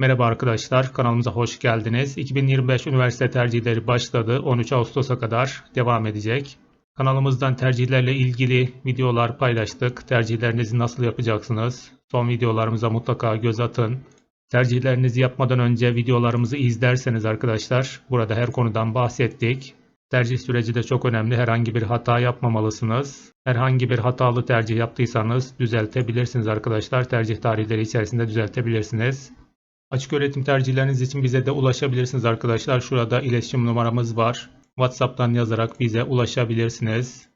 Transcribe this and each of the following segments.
Merhaba arkadaşlar, kanalımıza hoş geldiniz. 2025 üniversite tercihleri başladı. 13 Ağustos'a kadar devam edecek. Kanalımızdan tercihlerle ilgili videolar paylaştık. Tercihlerinizi nasıl yapacaksınız? Son videolarımıza mutlaka göz atın. Tercihlerinizi yapmadan önce videolarımızı izlerseniz arkadaşlar, burada her konudan bahsettik. Tercih süreci de çok önemli. Herhangi bir hata yapmamalısınız. Herhangi bir hatalı tercih yaptıysanız düzeltebilirsiniz arkadaşlar. Tercih tarihleri içerisinde düzeltebilirsiniz. Açık öğretim tercihleriniz için bize de ulaşabilirsiniz arkadaşlar. Şurada iletişim numaramız var. WhatsApp'tan yazarak bize ulaşabilirsiniz.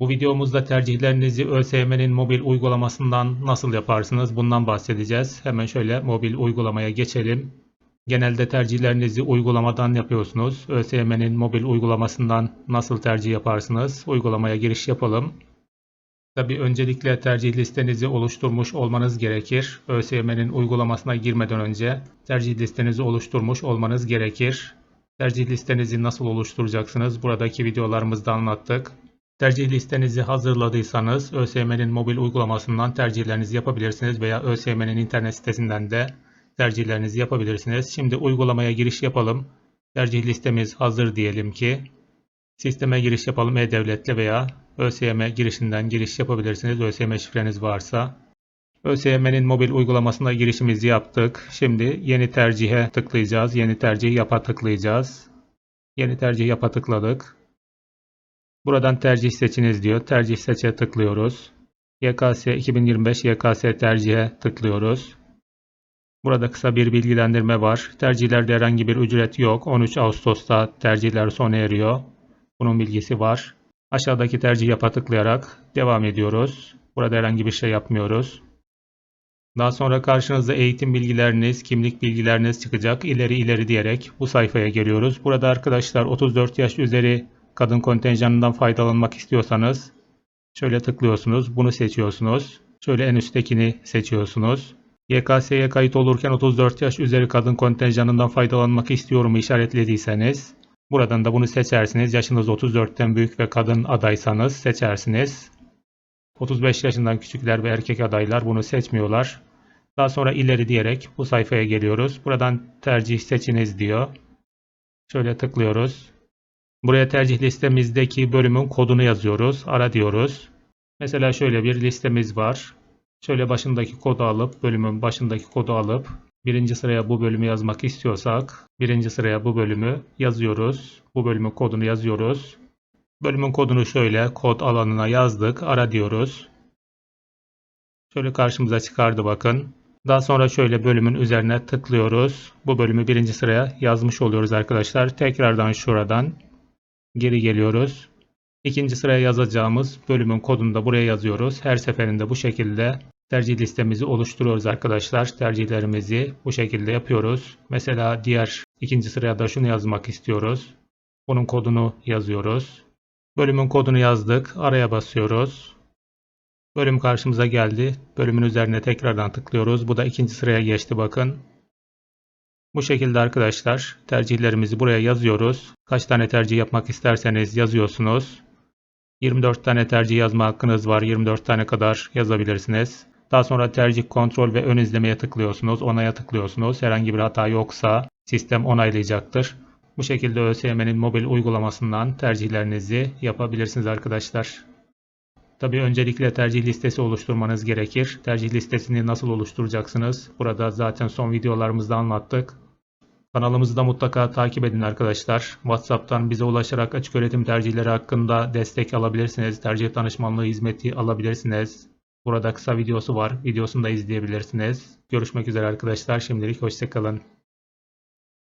Bu videomuzda tercihlerinizi ÖSYM'nin mobil uygulamasından nasıl yaparsınız bundan bahsedeceğiz. Hemen şöyle mobil uygulamaya geçelim. Genelde tercihlerinizi uygulamadan yapıyorsunuz. ÖSYM'nin mobil uygulamasından nasıl tercih yaparsınız? Uygulamaya giriş yapalım. Tabi öncelikle tercih listenizi oluşturmuş olmanız gerekir. ÖSYM'nin uygulamasına girmeden önce tercih listenizi oluşturmuş olmanız gerekir. Tercih listenizi nasıl oluşturacaksınız? Buradaki videolarımızda anlattık. Tercih listenizi hazırladıysanız ÖSYM'nin mobil uygulamasından tercihlerinizi yapabilirsiniz veya ÖSYM'nin internet sitesinden de tercihlerinizi yapabilirsiniz. Şimdi uygulamaya giriş yapalım. Tercih listemiz hazır diyelim ki. Sisteme giriş yapalım e-devletle veya ÖSYM girişinden giriş yapabilirsiniz. ÖSYM şifreniz varsa. ÖSYM'nin mobil uygulamasına girişimizi yaptık. Şimdi yeni tercihe tıklayacağız. Yeni tercih yapa tıklayacağız. Yeni tercih yapa tıkladık. Buradan tercih seçiniz diyor. Tercih seçe tıklıyoruz. YKS 2025 YKS tercihe tıklıyoruz. Burada kısa bir bilgilendirme var. Tercihlerde herhangi bir ücret yok. 13 Ağustos'ta tercihler sona eriyor. Bunun bilgisi var. Aşağıdaki tercih yapa tıklayarak devam ediyoruz. Burada herhangi bir şey yapmıyoruz. Daha sonra karşınızda eğitim bilgileriniz, kimlik bilgileriniz çıkacak. İleri ileri diyerek bu sayfaya geliyoruz. Burada arkadaşlar 34 yaş üzeri kadın kontenjanından faydalanmak istiyorsanız şöyle tıklıyorsunuz. Bunu seçiyorsunuz. Şöyle en üsttekini seçiyorsunuz. YKS'ye kayıt olurken 34 yaş üzeri kadın kontenjanından faydalanmak istiyorum işaretlediyseniz buradan da bunu seçersiniz. Yaşınız 34'ten büyük ve kadın adaysanız seçersiniz. 35 yaşından küçükler ve erkek adaylar bunu seçmiyorlar. Daha sonra ileri diyerek bu sayfaya geliyoruz. Buradan tercih seçiniz diyor. Şöyle tıklıyoruz. Buraya tercih listemizdeki bölümün kodunu yazıyoruz. Ara diyoruz. Mesela şöyle bir listemiz var. Şöyle başındaki kodu alıp, bölümün başındaki kodu alıp birinci sıraya bu bölümü yazmak istiyorsak birinci sıraya bu bölümü yazıyoruz. Bu bölümün kodunu yazıyoruz. Bölümün kodunu şöyle kod alanına yazdık. Ara diyoruz. Şöyle karşımıza çıkardı bakın. Daha sonra şöyle bölümün üzerine tıklıyoruz. Bu bölümü birinci sıraya yazmış oluyoruz arkadaşlar. Tekrardan şuradan geri geliyoruz. İkinci sıraya yazacağımız bölümün kodunu da buraya yazıyoruz. Her seferinde bu şekilde tercih listemizi oluşturuyoruz arkadaşlar. Tercihlerimizi bu şekilde yapıyoruz. Mesela diğer ikinci sıraya da şunu yazmak istiyoruz. Bunun kodunu yazıyoruz. Bölümün kodunu yazdık. Araya basıyoruz. Bölüm karşımıza geldi. Bölümün üzerine tekrardan tıklıyoruz. Bu da ikinci sıraya geçti bakın. Bu şekilde arkadaşlar tercihlerimizi buraya yazıyoruz. Kaç tane tercih yapmak isterseniz yazıyorsunuz. 24 tane tercih yazma hakkınız var. 24 tane kadar yazabilirsiniz. Daha sonra tercih kontrol ve ön izlemeye tıklıyorsunuz. Onaya tıklıyorsunuz. Herhangi bir hata yoksa sistem onaylayacaktır. Bu şekilde ÖSYM'nin mobil uygulamasından tercihlerinizi yapabilirsiniz arkadaşlar. Tabii öncelikle tercih listesi oluşturmanız gerekir. Tercih listesini nasıl oluşturacaksınız? Burada zaten son videolarımızda anlattık. Kanalımızı da mutlaka takip edin arkadaşlar. WhatsApp'tan bize ulaşarak açık öğretim tercihleri hakkında destek alabilirsiniz. Tercih danışmanlığı hizmeti alabilirsiniz. Burada kısa videosu var. Videosunu da izleyebilirsiniz. Görüşmek üzere arkadaşlar. Şimdilik hoşçakalın.